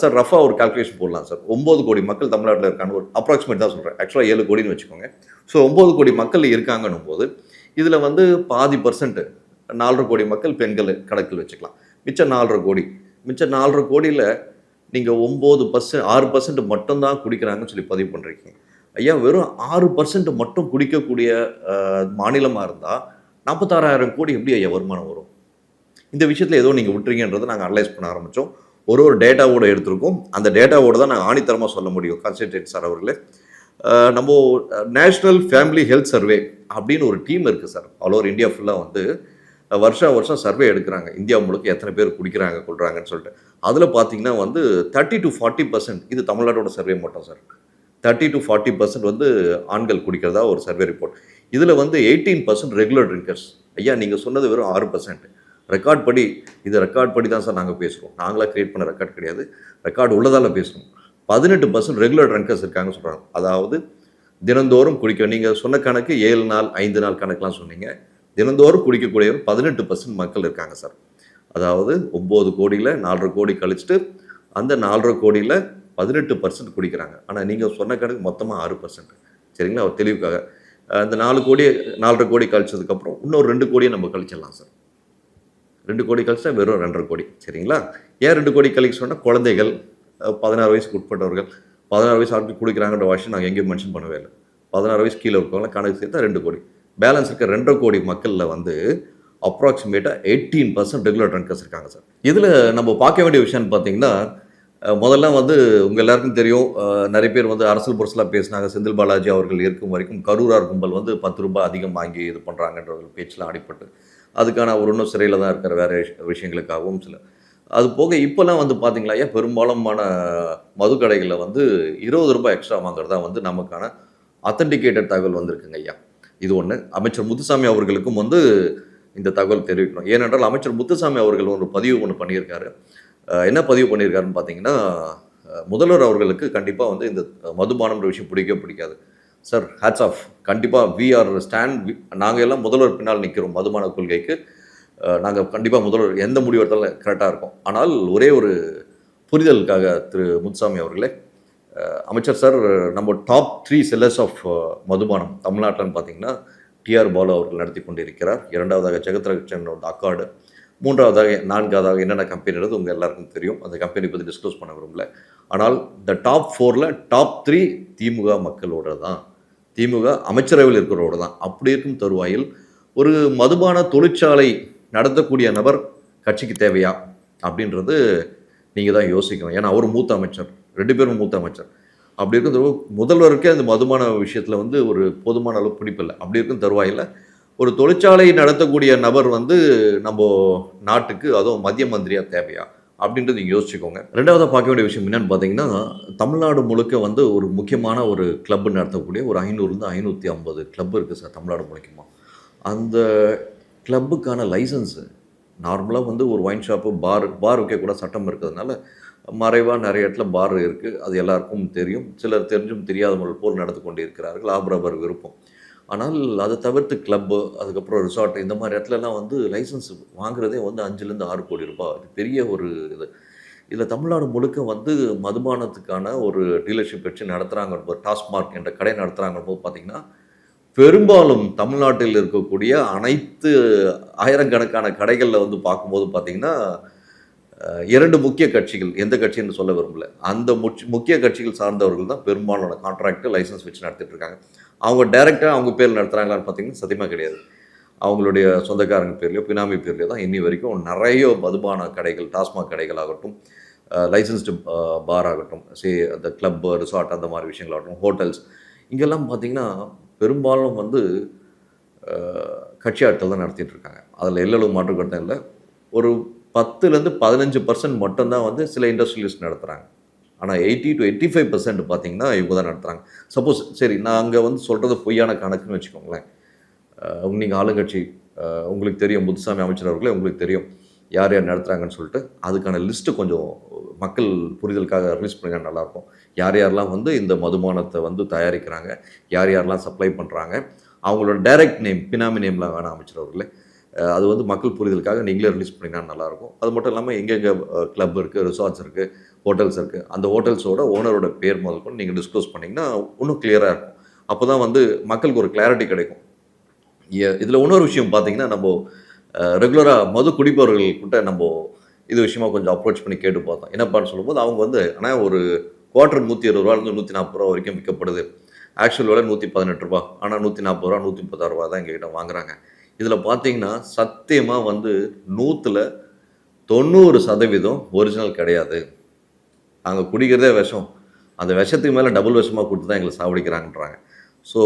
A: சார் ரஃபாக ஒரு கால்குலேஷன் போடலாம் சார். ஒம்பது கோடி மக்கள் தமிழ்நாட்டில் இருக்கான்னு ஒரு அப்ராக்சிமேட் தான் சொல்கிறேன் ஆக்சுவலாக ஏழு கோடின்னு வச்சுக்கோங்க. ஸோ ஒம்பது கோடி மக்கள் இருக்காங்கன்னும் போது இதில் வந்து பாதி பர்சன்ட்டு நாலரை கோடி மக்கள் பெண்கள் கணக்கில் வச்சுக்கலாம். மிச்சம் நாலரை கோடி. மிச்சம் நாலரை கோடியில் நீங்கள் ஒம்பது பர்சன்ட் ஆறு பர்சன்ட் மட்டும்தான் குடிக்கிறாங்கன்னு சொல்லி பதிவு பண்ணுறீங்க ஐயா வெறும் ஆறு பர்சன்ட் மட்டும் குடிக்கக்கூடிய மாநிலமாக இருந்தால் நாற்பத்தாறாயிரம் கோடி எப்படி ஐயா வருமானம் வரும்? இந்த விஷயத்தில் ஏதோ நீங்கள் விட்டுறீங்கன்றதை நாங்கள் அனலைஸ் பண்ண ஆரம்பித்தோம் ஒரு ஒரு டேட்டாவோடு எடுத்திருக்கோம். அந்த டேட்டாவோட தான் நாங்கள் ஆணித்தரமாக சொல்ல முடியும். கான்சன்ட்ரேட் சார் அவர்களே. நம்ம நேஷ்னல் ஃபேமிலி ஹெல்த் சர்வே அப்படின்னு ஒரு டீம் இருக்குது சார் ஆல் ஓவர் இந்தியா ஃபுல்லாக வந்து வருஷம் வருஷா வருஷம் சர்வே எடுக்கிறாங்க. இந்தியா முழுக்க எத்தனை பேர் குடிக்கிறாங்க கொள்கிறாங்கன்னு சொல்லிட்டு. அதில் பார்த்தீங்கன்னா வந்து தேர்ட்டி டு ஃபார்ட்டி பர்சன்ட் இது தமிழ்நாட்டோட சர்வே மட்டும் sir thirty to forty percent வந்து ஆண்கள் குடிக்கிறதா ஒரு சர்வே ரிப்போர்ட் இதில் வந்து எயிட்டீன் பர்சன்ட் ரெகுலர் ட்ரிங்கர்ஸ் ஐயா நீங்கள் சொன்னது வெறும் ஆறு பர்சன்ட் ரெக்கார்ட் படி இது ரெக்கார்ட் படி தான் சார் நாங்கள் பேசுகிறோம் நாங்களாக க்ரியேட் பண்ண ரெக்கார்ட் கிடையாது. ரெக்கார்டு உள்ளதால பேசுகிறோம் பதினெட்டு பர்சன்ட் ரெகுலர் ட்ரங்கர்ஸ் இருக்காங்க சொல்கிறாங்க அதாவது தினந்தோறும் குடிக்க நீங்கள் சொன்ன கணக்கு ஏழு நாள் ஐந்து நாள் கணக்கெலாம் சொன்னீங்க. தினந்தோறும் குடிக்கக்கூடிய பதினெட்டு பர்சன்ட் மக்கள் இருக்காங்க சார் அதாவது ஒம்பது கோடியில் நாலரை கோடி கழிச்சிட்டு அந்த நாலரை கோடியில் பதினெட்டு பர்சன்ட் குடிக்கிறாங்க. ஆனால் நீங்கள் சொன்ன கணக்கு மொத்தமாக ஆறு பர்சன்ட் சரிங்களா? அவர் தெளிவுக்காக. அந்த நாலு கோடி நாலரை கோடி கழிச்சதுக்கப்புறம் இன்னொரு ரெண்டு கோடியை நம்ம கழிச்சிடலாம் சார் ரெண்டு கோடி கழிச்சா வெறும் ரெண்டரை கோடி சரிங்களா? ஏன் ரெண்டு கோடி கழிக்க சொன்னால் குழந்தைகள் பதினாறு வயசுக்கு உட்பட்டவர்கள் பதினாறு வயசு ஆட்கள் குடிக்கிறாங்கன்ற வாஷன் நாங்கள் எங்கேயும் மென்ஷன் பண்ணவே இல்லை. பதினாறு வயசு கீழே இருக்கவங்க கணக்கு சேர்த்தா ரெண்டு கோடி. பேலன்ஸ் இருக்க ரெண்டரை கோடி மக்களில் வந்து அப்ராக்சிமேட்டாக எயிட்டீன் பர்சன்ட் ரெகுலர் ட்ரங்கர்ஸ் இருக்காங்க சார். இதில் நம்ம பார்க்க வேண்டிய விஷயம்னு பார்த்தீங்கன்னா முதல்ல வந்து உங்கள் எல்லாருக்கும் தெரியும் நிறைய பேர் வந்து அரசியல் புரசலாக பேசினாங்க. செந்தில் பாலாஜி அவர்கள் இருக்கும் வரைக்கும் கரூரார் கும்பல் வந்து பத்து ரூபாய் அதிகம் வாங்கி இது பண்ணுறாங்கன்ற ஒரு பேச்செலாம் அடிப்பட்டு அதுக்கான அவர் இன்னும் சிறையில் தான் இருக்கார் வேறு விஷயங்களுக்காகவும் சில. அது போக இப்போல்லாம் வந்து பார்த்தீங்களா ஐயா பெரும்பாலுமான மது கடைகளில் வந்து இருபது ரூபாய் எக்ஸ்ட்ரா வாங்குறதா வந்து நமக்கான அத்தன்டிகேட்டட் தகவல் வந்திருக்குங்க ஐயா. இது ஒன்று அமைச்சர் முத்துசாமி அவர்களுக்கும் வந்து இந்த தகவல் தெரிவிக்கணும். ஏனென்றால் அமைச்சர் முத்துசாமி அவர்கள் ஒரு பதிவு ஒன்று பண்ணியிருக்காரு. என்ன பதிவு பண்ணியிருக்காருன்னு பார்த்தீங்கன்னா முதல்வர் அவர்களுக்கு கண்டிப்பாக வந்து இந்த மதுபானம்ன்ற விஷயம் பிடிக்கவே பிடிக்காது. சார் ஹேட்ஸ் ஆஃப் கண்டிப்பாக வி ஆர் ஸ்டாண்ட் நாங்கள் எல்லாம் முதல்வர் பின்னால் நிற்கிறோம் மதுமான கொள்கைக்கு. நாங்கள் கண்டிப்பாக முதல்வர் எந்த முடிவு எடுத்தாலும் கரெக்டாக இருக்கும். ஆனால் ஒரே ஒரு புரிதலுக்காக திரு முத்துசாமி அவர்களே அமைச்சர் சார் நம்ம டாப் த்ரீ செல்லர்ஸ் ஆஃப் மதுபானம் தமிழ்நாட்டில்னு பார்த்தீங்கன்னா டிஆர் பாலு அவர்கள் நடத்தி கொண்டிருக்கிறார். இரண்டாவதாக ஜெகத்ரட்சனோட அக்காடு மூன்றாவதாக நான்காவதாக என்னென்ன கம்பெனின்றது உங்கள் எல்லாருக்கும் தெரியும். அந்த கம்பெனி பற்றி டிஸ்க்ளோஸ் பண்ண விரும்பல. ஆனால் இந்த டாப் ஃபோரில் டாப் த்ரீ திமுக மக்களோட தான் திமுக அமைச்சரவையில் இருக்கிறவரோட தான். அப்படி இருக்கும் தருவாயில் ஒரு மதுபான தொழிற்சாலை நடத்தக்கூடிய நபர் கட்சிக்கு தேவையா? அப்படின்றது நீங்கள் தான் யோசிக்கணும். ஏன்னா அவர் மூத்த அமைச்சர். ரெண்டு பேரும் மூத்த அமைச்சர். அப்படி இருக்கும் முதல்வருக்கே அந்த மதுமான விஷயத்தில் வந்து ஒரு போதுமான அளவு பிடிப்பில்லை அப்படி இருக்கும் தருவாயில் ஒரு தொழிற்சாலை நடத்தக்கூடிய நபர் வந்து நம்ம நாட்டுக்கு அதுவும் மத்திய மந்திரியாக தேவையா? அப்படின்றது நீங்கள் யோசிச்சுக்கோங்க. ரெண்டாவது பார்க்க வேண்டிய விஷயம் என்னன்னு பார்த்தீங்கன்னா தமிழ்நாடு முழுக்க வந்து ஒரு முக்கியமான ஒரு கிளப் நடத்தக்கூடிய ஒரு ஐநூறுலேருந்து ஐநூற்றி ஐம்பது கிளப் இருக்குது சார் தமிழ்நாடு முழுக்கமாக அந்த கிளப்புக்கான லைசன்ஸு நார்மலாக வந்து ஒரு ஒயின் ஷாப்பு பார் பார் வைக்கக்கூட சட்டம் இருக்கிறதுனால மறைவாக நிறைய இடத்துல பார் இருக்குது அது எல்லாருக்கும் தெரியும். சிலர் தெரிஞ்சும் தெரியாதவர்கள் போல் நடந்து கொண்டு இருக்கிறார்கள் ஆபரபர் விருப்பம். ஆனால் அதை தவிர்த்து கிளப்பு அதுக்கப்புறம் ரிசார்ட் இந்த மாதிரி இடத்துலலாம் வந்து லைசன்ஸ் வாங்குறதே வந்து அஞ்சுலேருந்து ஆறு கோடி ரூபாய். இது பெரிய ஒரு இது. இதில் தமிழ்நாடு முழுக்க வந்து மதுபானத்துக்கான ஒரு டீலர்ஷிப் வச்சு நடத்துகிறாங்க டாஸ்மார்க் என்ற கடை நடத்துகிறாங்க போது பார்த்திங்கன்னா பெரும்பாலும் தமிழ்நாட்டில் இருக்கக்கூடிய அனைத்து ஆயிரக்கணக்கான கடைகளில் வந்து பார்க்கும்போது பார்த்திங்கன்னா இரண்டு முக்கிய கட்சிகள் எந்த கட்சின்னு சொல்ல விரும்பல. அந்த முக்கிய கட்சிகள் சார்ந்தவர்கள் தான் பெரும்பாலான கான்ட்ராக்ட் லைசன்ஸ் வச்சு நடத்திட்டு இருக்காங்க. அவங்க டைரெக்டாக அவங்க பேரில் நடத்துகிறாங்களான்னு பார்த்தீங்கன்னா சத்தியமாக கிடையாது. அவங்களுடைய சொந்தக்காரங்க பேர்லையோ பினாமி பேர்லையோ தான் இன்னி வரைக்கும் நிறைய மதுபான கடைகள் டாஸ்மாக் கடைகள் ஆகட்டும் லைசன்ஸ்டு பார் ஆகட்டும் சே அந்த கிளப்பு ரிசார்ட் அந்த மாதிரி விஷயங்களாகட்டும் ஹோட்டல்ஸ் இங்கெல்லாம் பார்த்தீங்கன்னா பெரும்பாலும் வந்து கட்சியாட்கள் கட்சி ஆட்கள் தான் நடத்திட்டு இருக்காங்க. அதில் எல்லளவு மாற்று கட்டம் இல்லை. ஒரு பத்துலேருந்து பதினஞ்சு பர்சன்ட் மட்டும்தான் வந்து சில இண்டஸ்ட்ரியலிஸ்ட் நடத்துகிறாங்க ஆனால் eighty to eighty five percent பார்த்தீங்கன்னா இவங்க தான் நடத்துகிறாங்க சப்போஸ் சரி நான் அங்கே வந்து சொல்கிறது பொய்யான கணக்குன்னு வச்சுக்கோங்களேன். நீங்கள் ஆளுங்கட்சி உங்களுக்கு தெரியும். முத்துசாமி அமைச்சர் அவர்களே உங்களுக்கு தெரியும். யார் யார் நடத்துகிறாங்கன்னு சொல்லிட்டு அதுக்கான லிஸ்ட்டு கொஞ்சம் மக்கள் புரிதலுக்காக ரிலீஸ் பண்ணுங்க நல்லாயிருக்கும். யார் யாரெல்லாம் வந்து இந்த மதுபானத்தை வந்து தயாரிக்கிறாங்க யார் யாரெல்லாம் சப்ளை பண்ணுறாங்க அவங்களோட டைரக்ட் நேம் பினாமி நேம்லாம் வேணாம் அமைச்சர் அவர்களே. அது வந்து மக்கள் புரிதலுக்காக நீங்களே ரிலீஸ் பண்ணிங்கன்னா நல்லாயிருக்கும். அது மட்டும் இல்லாமல் எங்கெங்கே கிளப் இருக்குது ரிசார்ட்ஸ் இருக்குது ஹோட்டல்ஸ் இருக்குது அந்த ஹோட்டல்ஸோட ஓனரோட பேர் முதல் கொண்டு நீங்கள் டிஸ்க்ளோஸ் பண்ணிங்கன்னா இன்னும் கிளியராக இருக்கும். அப்போ தான் வந்து மக்களுக்கு ஒரு கிளாரிட்டி கிடைக்கும். இதில் இன்னொரு விஷயம் பார்த்தீங்கன்னா நம்ம ரெகுலராக மது குடிப்பவர்கள் கிட்ட நம்ம இது விஷயமா கொஞ்சம் அப்ரோச் பண்ணி கேட்டு பார்த்தோம். என்னப்பான்னு சொல்லும்போது அவங்க வந்து ஆனால் ஒரு குவார்டர் நூற்றி இருபது ரூபாலேருந்து நூற்றி நாற்பது ரூபா வரைக்கும் விற்கப்படுது. ஆக்சுவல் விலை நூற்றி பதினெட்டு ரூபா. ஆனால் நூற்றி நாற்பது ரூபா நூற்றி முப்பத்தாறு ரூபா தான் எங்ககிட்ட வாங்குறாங்க. இதில் பார்த்தீங்கன்னா சத்தியமாக வந்து நூற்றில் தொண்ணூறு சதவீதம் ஒரிஜினல் கிடையாது. நாங்கள் குடிக்கிறதே விஷம். அந்த விஷத்துக்கு மேலே டபுள் விஷமாக கொடுத்து தான் எங்களை சாவடிக்கிறாங்கன்றாங்க. ஸோ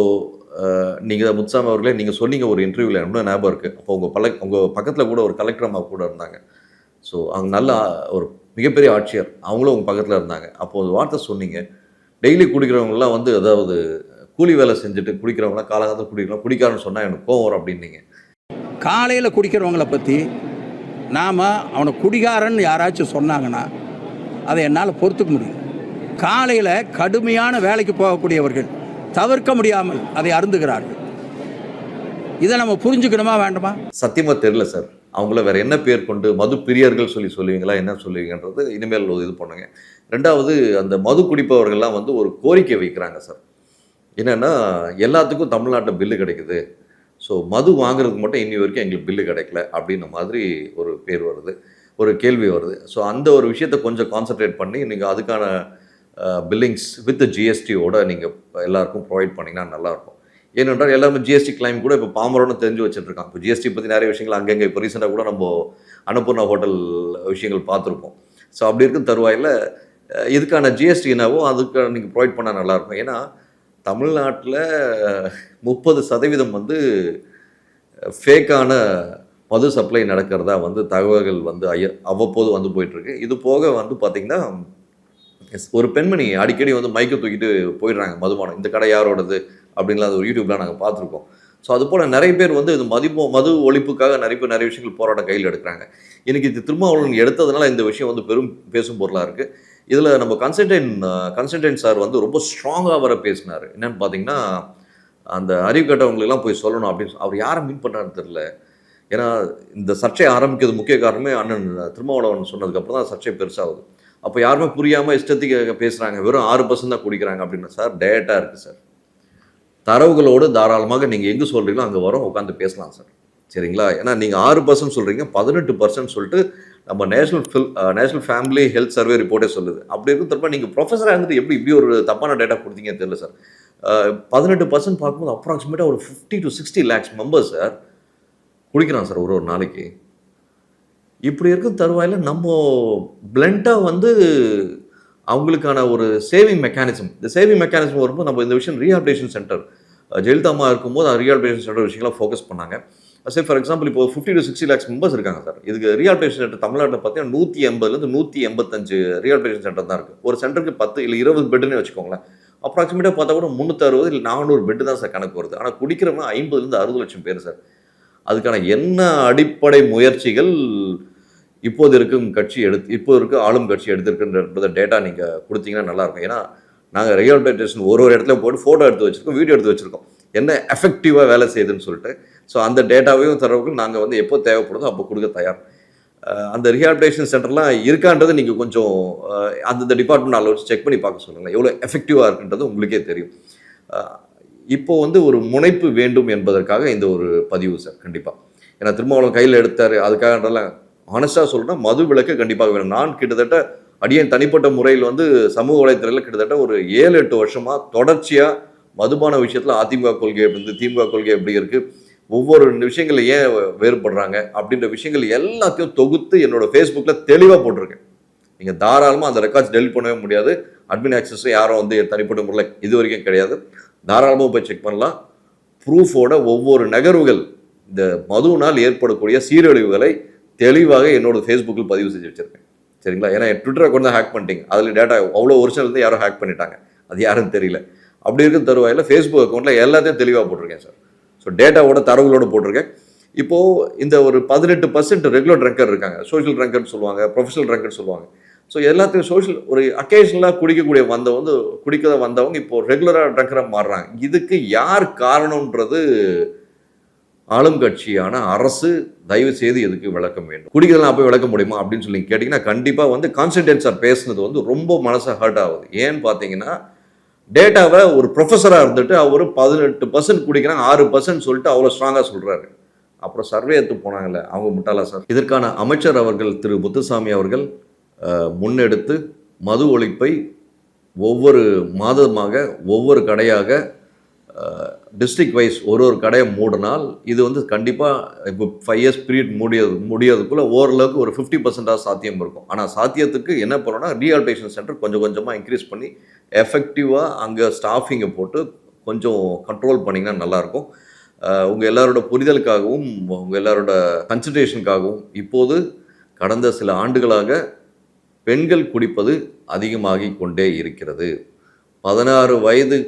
A: நீங்கள் முத்துசாமி அவர்களே நீங்கள் சொன்னீங்க ஒரு இன்டர்வியூவில் இன்னும் ஞாபகம் இருக்குது அப்போ உங்கள் பல உங்கள் பக்கத்தில் கூட ஒரு கலெக்டர் அம்மா கூட இருந்தாங்க. ஸோ அவங்க நல்ல ஒரு மிகப்பெரிய ஆட்சியர். அவங்களும் உங்கள் பக்கத்தில் இருந்தாங்க. அப்போ ஒரு வார்த்தை சொன்னீங்க. டெய்லி குடிக்கிறவங்களாம் வந்து அதாவது கூலி வேலை செஞ்சுட்டு குடிக்கிறவங்களாம் காலகாலத்தில் குடிக்கிறோம் குடிக்காரன்னு சொன்னால் எனக்கு கோவம் வரும் அப்படின்னீங்க.
D: காலையில் குடிக்கிறவங்கள பற்றி நாம் அவனை குடிகாரன்னு யாராச்சும் சொன்னாங்கன்னா அதை என்னால் பொறுத்துக்க முடியும். காலையில் கடுமையான வேலைக்கு போகக்கூடியவர்கள் தவிர்க்க முடியாமல் அதை அருந்துகிறார்கள். இதை நம்ம புரிஞ்சுக்கணுமா வேண்டுமா?
A: சத்தியமாக தெரியல சார். அவங்கள வேற என்ன பேர் கொண்டு மது பிரியர்கள் சொல்லி சொல்லுவீங்களா என்ன சொல்லுவீங்கன்றது இனிமேல் இது பண்ணுங்க. ரெண்டாவது அந்த மது குடிப்பவர்கள்லாம் வந்து ஒரு கோரிக்கை வைக்கிறாங்க சார். என்னென்னா எல்லாத்துக்கும் தமிழ்நாட்டில் பில்லு கிடைக்குது. ஸோ மது வாங்குறதுக்கு மட்டும் இன்னி வரைக்கும் எங்களுக்கு பில்லு கிடைக்கல அப்படின்ன மாதிரி ஒரு பேர் வருது. ஒரு கேள்வி வருது. ஸோ அந்த ஒரு விஷயத்தை கொஞ்சம் கான்சென்ட்ரேட் பண்ணி நீங்கள் அதுக்கான பில்லிங்ஸ் வித் ஜிஎஸ்டியோட நீங்கள் எல்லாருக்கும் ப்ரொவைட் பண்ணிங்கன்னா நல்லாயிருக்கும். ஏனென்றால் எல்லாருமே ஜிஎஸ்டி கிளைம் கூட இப்போ பாமரோன்னு தெரிஞ்சு வச்சுட்டுருக்காங்க இப்போ ஜிஎஸ்டி பற்றி நிறைய விஷயங்கள் அங்கங்கே இப்போ ரீசெண்டாக கூட நம்ம அன்னபூர்ணா ஹோட்டல் விஷயங்கள் பார்த்துருப்போம். ஸோ அப்படி இருக்கும் தருவாயில் இதுக்கான ஜிஎஸ்டி என்னவோ அதுக்கு நீங்கள் ப்ரொவைட் பண்ணால் நல்லாயிருக்கும். ஏன்னா தமிழ்நாட்டில் முப்பது சதவீதம் வந்து ஃபேக்கான மது சப்ளை நடக்கிறதா வந்து தகவல்கள் வந்து ஐய அவ்வப்போது வந்து போயிட்டுருக்கு. இது போக வந்து பார்த்திங்கன்னா ஒரு பெண்மணி அடிக்கடி வந்து மைக்கை தூக்கிட்டு போயிடுறாங்க மதுபானம். இந்த கடை யாரோடது? அப்படின்லாம் அது ஒரு யூடியூப்லாம் நாங்கள் பார்த்துருக்கோம் ஸோ அது போல் நிறைய பேர் வந்து இது மதிப்பு மது ஒழிப்புக்காக நிறைய பேர் நிறைய விஷயங்கள் போராட்டம் கையில் எடுக்கிறாங்க. எனக்கு இது திருமாவளவன் எடுத்ததுனால இந்த விஷயம் வந்து பெரும் பேசும் பொருளாக இருக்குது இதில் நம்ம கன்சல்டன் கன்சல்டன்ட் சார் வந்து ரொம்ப ஸ்ட்ராங்காக வர பேசினார். என்னென்னு பார்த்தீங்கன்னா அந்த அறிவு கட்டவங்களுக்கெல்லாம் போய் சொல்லணும் அப்படின்னு அவர் யாரை மீன் பண்ணுறாருன்னு தெரில ஏன்னா இந்த சர்ச்சை ஆரம்பிக்கிறது முக்கிய காரணமே அண்ணன் திருமாவளவன் சொன்னதுக்கப்புறம் தான் சர்ச்சை பெருசாகுது. அப்போ யாருமே புரியாமல் இஷ்டத்துக்கு பேசுகிறாங்க வெறும் ஆறு பர்சன்ட் தான் குடிக்கிறாங்க அப்படின்னு சார் டேட்டாக இருக்குது சார். தரவுகளோடு தாராளமாக நீங்கள் எங்கே சொல்கிறீங்களோ அங்கே வரோம் உட்காந்து பேசலாம் சார். சரிங்களா? ஏன்னா நீங்கள் ஆறு பர்சன்ட் சொல்கிறீங்க பதினெட்டு பர்சன்ட் சொல்லிட்டு நம்ம national fill national family health survey ரிப்போர்ட்டே சொல்லுது. அப்படி இருக்கும் திரும்ப நீங்கள் ப்ரொஃபஸராக இருந்துட்டு எப்படி இப்படி ஒரு தப்பான டேட்டா கொடுத்தீங்கன்னு தெரியல சார். பதினெட்டு பர்சன்ட் பார்க்கும்போது அப்ராக்சிமேட்டாக ஒரு fifty to sixty lakhs members sir. குடிக்கிறான் சார் ஒரு ஒரு நாளைக்கு. இப்படி இருக்கும் தருவாயில் நம்ம பிளண்ட்டாக வந்து அவங்களுக்கான ஒரு சேவிங் மெக்கானிசம் இந்த சேவிங் மெக்கானிசம் வரும்போது நம்ம இந்த விஷயம் ரீஹாபிலேஷன் சென்டர் ஜெயலலிதா அம்மா இருக்கும்போது ரீஹாபிலேஷன் சென்டர் விஷயங்கள்லாம் ஃபோக்கஸ் பண்ணாங்க. சரி ஃபார் எக்ஸாம்பிள் இப்போ fifty to sixty lakhs members இருக்காங்க சார். இதுக்கு ரீஹாபிலேஷன் சென்டர் தமிழ்நாட்டில் பார்த்தீங்கன்னா நூற்றி எண்பதுலேருந்து நூற்றி எண்பத்தஞ்சு ரீஹாபிலேஷன் சென்டர் தான் இருக்குது ஒரு சென்டருக்கு பத்து இல்லை இருபது பெட்டுன்னு வச்சுக்கோங்களேன். அப்ராக்சிமேட்டாக பார்த்தா கூட முந்நூற்றறுபது இல்லை நானூறு பெட்டு தான் சார் கணக்கு வருது. ஆனால் குடிக்கிறவங்க ஐம்பதுலேருந்து அறுபது லட்சம் பேர் சார். அதுக்கான என்ன அடிப்படை முயற்சிகள் இப்போது இருக்கும் கட்சி எடுத்து இப்போ இருக்கும் ஆளும் கட்சி எடுத்திருக்குன்ற டேட்டா நீங்கள் கொடுத்தீங்கன்னா நல்லாயிருக்கும் ஏன்னா நாங்கள் ரீஹாபிலிட்டேஷன் ஒரு ஒரு இடத்துல போட்டு ஃபோட்டோ எடுத்து வச்சுருக்கோம் வீடியோ எடுத்து வச்சுருக்கோம். என்ன எஃபெக்டிவாக வேலை செய்யுதுன்னு சொல்லிட்டு ஸோ அந்த டேட்டாவையும் தரவுக்கு நாங்கள் வந்து எப்போ தேவைப்படுதோ அப்போ கொடுக்க தயார். அந்த ரீஹாபிலிட்டேஷன் சென்டர்லாம் இருக்கான்றது நீங்கள் கொஞ்சம் அந்தந்த டிபார்ட்மெண்ட் அளவு செக் பண்ணி பார்க்க சொல்லுங்கள் எவ்வளோ எஃபெக்டிவாக இருக்குன்றது உங்களுக்கே தெரியும். இப்போ வந்து ஒரு முனைப்பு வேண்டும் என்பதற்காக இந்த ஒரு பதிவு சார் கண்டிப்பாக ஏன்னா திருமாவளவன் கையில் எடுத்தார். அதுக்காகலாம் ஆனஸ்டாக சொல்கிறேன் மது விலக்கு கண்டிப்பாக வேணும். நான் கிட்டத்தட்ட அடியேன் தனிப்பட்ட முறையில் வந்து சமூக வலைத்தளத்தில் கிட்டத்தட்ட ஒரு ஏழு எட்டு வருஷமாக தொடர்ச்சியாக மதுபான விஷயத்தில் அதிமுக கொள்கை எப்படி இருந்து திமுக கொள்கை எப்படி இருக்குது ஒவ்வொரு விஷயங்கள் ஏன் வேறுபடுறாங்க அப்படின்ற விஷயங்கள் எல்லாத்தையும் தொகுத்து என்னோட ஃபேஸ்புக்கில் தெளிவாக போட்டிருக்கேன். நீங்கள் தாராளமாக அந்த ரெக்கார்ட்ஸ் டெலிட் பண்ணவே முடியாது. அட்மின் ஆக்சஸும் யாரும் வந்து தனிப்பட்ட முறையில் இது வரைக்கும் கிடையாது. தாராளமாக போய் செக் பண்ணலாம். ப்ரூஃபோட ஒவ்வொரு நகர்வுகள் இந்த மதுவினால் ஏற்படக்கூடிய சீரழிவுகளை தெளிவாக என்னோட ஃபேஸ்புக்கில் பதிவு செஞ்சு வச்சுருக்கேன். சரிங்களா? ஏன்னா என் ட்விட்டர் அக்கௌண்ட் தான் ஹேக் பண்ணிட்டீங்க. அதில் டேட்டா அவ்வளோ ஒரிஜினல் தான் யாரும் ஹேக் பண்ணிட்டாங்க. அது யாருன்னு தெரியல. அப்படி இருக்கும் தருவாயில் ஃபேஸ்புக் அக்கௌண்ட்டில் எல்லாத்தையும் தெளிவாக போட்டிருக்கேன் சார் ஸோ டேட்டாவோட தரவுகளோட போட்டிருக்கேன். இப்போது இந்த ஒரு பதினெட்டு பர்சன்ட் ரெகுலர் ட்ரங்கர் இருக்காங்க. சோஷியல் ட்ரங்கர்னு சொல்லுவாங்க ப்ரொஃபஷனல் ட்ரங்கர்னு சொல்லுவாங்க. ஸோ எல்லாத்தையும் சோஷியல் ஒரு அக்கேஷனலாக குடிக்கக்கூடிய வந்த வந்து குடிக்க வந்தவங்க இப்போ ரெகுலராக ட்ரங்கராக மாறுறாங்க. இதுக்கு யார் காரணம்ன்றது ஆளும் கட்சியான அரசு தயவு செய்து இதுக்கு விளக்கம் வேண்டும்? குடிக்கலாம் போய் விளக்க முடியுமா அப்படின்னு சொல்லி கேட்டிங்கன்னா கண்டிப்பாக வந்து கான்சன்ட்ரேட் சார் பேசுனது வந்து ரொம்ப மனசை ஹர்ட் ஆகுது. ஏன்னு பார்த்தீங்கன்னா டேட்டாவை ஒரு ப்ரொஃபஸராக இருந்துட்டு அவர் பதினெட்டு பர்சன்ட் குடிக்கிறாங்க ஆறு பர்சன்ட் சொல்லிட்டு அவ்வளோ ஸ்ட்ராங்காக சொல்கிறாரு அப்புறம் சர்வே எடுத்து போனாங்கல்ல அவங்க முட்டாளா சார் இதற்கான அமைச்சர் அவர்கள் திரு முத்துசாமி அவர்கள் முன்னெடுத்து மது ஒழிப்பை ஒவ்வொரு மாதமாக ஒவ்வொரு கடையாக டிஸ்ட்ரிக்ட் வைஸ் ஒரு ஒரு கடையை மூடினால் இது வந்து கண்டிப்பாக இப்போ ஃபைவ் இயர்ஸ் பீரியட் முடியது முடியறதுக்குள்ளே ஓரளவுக்கு ஒரு ஃபிஃப்டி பர்சன்டாக சாத்தியம் இருக்கும். ஆனால் சாத்தியத்துக்கு என்ன பண்ணோன்னா ரீஹாபிலிட்டேஷன் சென்டர் கொஞ்சம் கொஞ்சமாக இன்க்ரீஸ் பண்ணி எஃபெக்டிவாக அங்கே ஸ்டாஃபிங்கை போட்டு கொஞ்சம் கண்ட்ரோல் பண்ணிங்கன்னா நல்லாயிருக்கும். உங்கள் எல்லாரோட புரிதலுக்காகவும் உங்கள் எல்லாரோட கன்சன்ட்ரேஷனுக்காகவும் இப்போது கடந்த சில ஆண்டுகளாக பெண்கள் குடிப்பது அதிகமாகி கொண்டே இருக்கிறது. பதினாறு வயது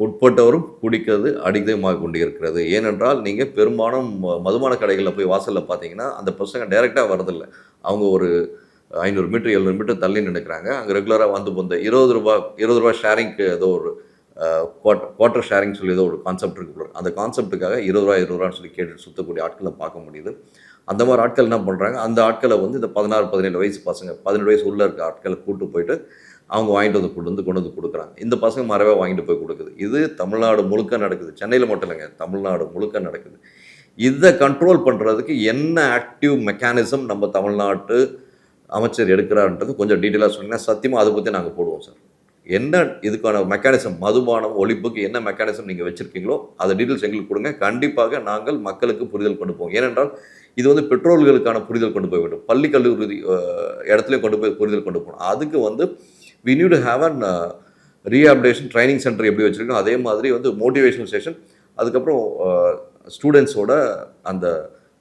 A: உட்பட்டவரும் குடிக்கிறது அதிகமாக கொண்டு இருக்கிறது ஏனென்றால் நீங்கள் பெரும்பாலும் ம- கடைகளில் போய் வாசலில் பார்த்தீங்கன்னா அந்த பசங்க டைரெக்டாக வரதில்லை அவங்க ஒரு ஐநூறு மீட்டர் எழுநூறு மீட்டர் தள்ளி நினைக்கிறாங்க அங்கே ரெகுலராக வந்து போந்த இருபது ரூபா இருபது ரூபா ஷேரிங்க்கு ஏதோ ஒரு குவார்ட்டர் ஷேரிங் சொல்லி ஏதோ ஒரு கான்செப்ட் இருக்குது அந்த கான்செப்ட்டுக்காக இருபது ரூபா இருபது ரூபான்னு சொல்லி கேட்டு சுற்றக்கூடிய ஆட்களை பார்க்க முடியுது. அந்த மாதிரி ஆட்கள் என்ன பண்ணுறாங்க அந்த ஆட்களை வந்து இந்த பதினாறு பதினேழு வயசு பசங்க பதினெட்டு வயசு உள்ளே இருக்க ஆட்களை கூட்டு போயிட்டு அவங்க வாங்கிட்டு வந்து கொண்டு வந்து கொண்டு வந்து கொடுக்குறாங்க. இந்த பசங்க மறவே வாங்கிட்டு போய் கொடுக்குது. இது தமிழ்நாடு முழுக்க நடக்குது. சென்னையில் மட்டும் இல்லைங்க தமிழ்நாடு முழுக்க நடக்குது. இதை கண்ட்ரோல் பண்ணுறதுக்கு என்ன ஆக்டிவ் மெக்கானிசம் நம்ம தமிழ்நாட்டு அமைச்சர் எடுக்கிறாருன்றது கொஞ்சம் டீட்டெயிலாக சொன்னீங்கன்னா சத்தியமாக அதை பற்றி நாங்கள் போடுவோம் சார் என்ன இதுக்கான மெக்கானிசம் மதுபானம் ஒழிப்புக்கு என்ன மெக்கானிசம் நீங்கள் வச்சுருக்கீங்களோ அதை டீட்டெயில்ஸ் எங்களுக்கு கொடுங்க. கண்டிப்பாக நாங்கள் மக்களுக்கு புரிதல் கொண்டு போவோம். ஏனென்றால் இது வந்து பெட்ரோல்களுக்கான புரிதல் கொண்டு போய் வேண்டும் பள்ளி கல்லூரி இடத்துலையும் கொண்டு போய் புரிதல் கொண்டு போகணும். அதுக்கு வந்து we knew to have an rehabilitation training centre எப்படி வச்சுருக்கோம்? அதே மாதிரி வந்து மோட்டிவேஷனல் செஷன் அதுக்கப்புறம் ஸ்டூடெண்ட்ஸோட அந்த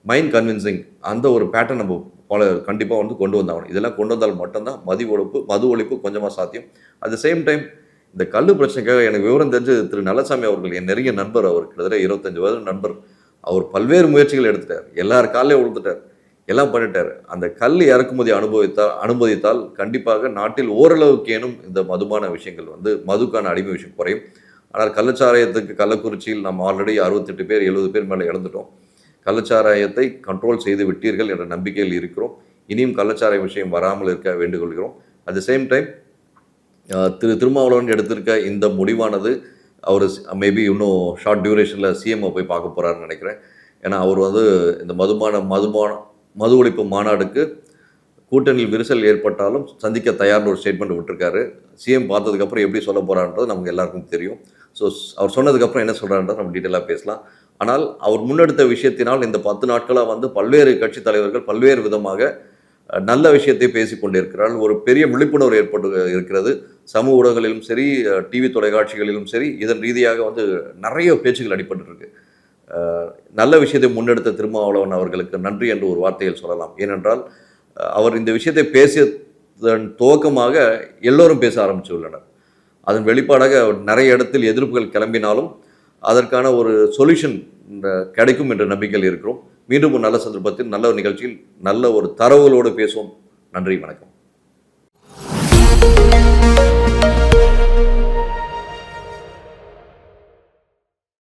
A: மைண்ட் கன்வின்சிங் அந்த ஒரு பேட்டர்ன் நம்ம பல கண்டிப்பாக வந்து கொண்டு வந்தாகணும். இதெல்லாம் கொண்டு வந்தால் மட்டும்தான் மது ஒழிப்பு மது ஒழிப்பு கொஞ்சமாக சாத்தியம். அட் த சேம் டைம் இந்த கல் பிரச்சனைக்காக எனக்கு விவரம் தெரிஞ்சு திரு நல்லசாமி அவர்கள் என் நெருங்கிய நண்பர் அவர் கிட்டத்தட்ட இருபத்தஞ்சு வருடம் நண்பர். அவர் பல்வேறு முயற்சிகள் எடுத்துட்டார். எல்லார் காலையும் விழுந்துட்டார் எல்லாம் பண்ணிட்டார். அந்த கல் இறக்குமதி அனுபவித்தால் அனுமதித்தால் கண்டிப்பாக நாட்டில் ஓரளவுக்கேனும் இந்த மதுமான விஷயங்கள் வந்து மதுக்கான அடிமை விஷயம் குறையும். ஆனால் கள்ளச்சாராயத்துக்கு கள்ளக்குறிச்சியில் நம்ம ஆல்ரெடி அறுபத்தெட்டு பேர் எழுபது பேர் மேலே இழந்துட்டோம் கள்ளச்சாராயத்தை கண்ட்ரோல் செய்து விட்டீர்கள் என்ற நம்பிக்கையில் இருக்கிறோம். இனியும் கள்ளச்சாராய விஷயம் வராமல் இருக்க வேண்டுகொள்கிறோம். அட் த சேம் டைம் திரு திருமாவளவன் எடுத்திருக்க இந்த முடிவானது அவர் மேபி இன்னும் ஷார்ட் டியூரேஷனில் சிஎம்ஐ போய் பார்க்க போகிறாருன்னு நினைக்கிறேன். ஏன்னா அவர் வந்து இந்த மதுமான மதுமான மது ஒழிப்பு மாநாடுக்கு கூட்டணியில் விரிசல் ஏற்பட்டாலும் சந்திக்க தயார்னு ஒரு ஸ்டேட்மெண்ட் விட்டுருக்காரு. சிஎம் பார்த்ததுக்கப்புறம் எப்படி சொல்ல போகிறான்றது நமக்கு எல்லாருக்கும் தெரியும். ஸோ அவர் சொன்னதுக்கப்புறம் என்ன சொல்கிறான்றது நம்ம டீட்டெயிலாக பேசலாம். ஆனால் அவர் முன்னெடுத்த விஷயத்தினால் இந்த பத்து நாட்களாக வந்து பல்வேறு கட்சி தலைவர்கள் பல்வேறு விதமாக நல்ல விஷயத்தை பேசிக்கொண்டிருக்கிறார்கள் ஒரு பெரிய விழிப்புணர்வு ஏற்பட்டு இருக்கிறது. சமூக ஊடகங்களிலும் சரி டிவி தொலைக்காட்சிகளிலும் சரி இதன் ரீதியாக வந்து நிறைய பேச்சுகள் அடிபட்டுருக்கு. நல்ல விஷயத்தை முன்னெடுத்த திருமாவளவன் அவர்களுக்கு நன்றி என்று ஒரு வார்த்தையில் சொல்லலாம். ஏனென்றால் அவர் இந்த விஷயத்தை பேசியதன் துவக்கமாக எல்லோரும் பேச ஆரம்பித்துள்ளனர் அதன் வெளிப்பாடாக நிறைய இடத்தில் எதிர்ப்புகள் கிளம்பினாலும் அதற்கான ஒரு சொல்யூஷன் கிடைக்கும் என்ற நம்பிக்கையில் இருக்கிறோம். மீண்டும் ஒரு நல்ல சந்தர்ப்பத்தில் நல்ல ஒரு நிகழ்ச்சியில் நல்ல ஒரு தரவுகளோடு பேசுவோம். நன்றி வணக்கம்.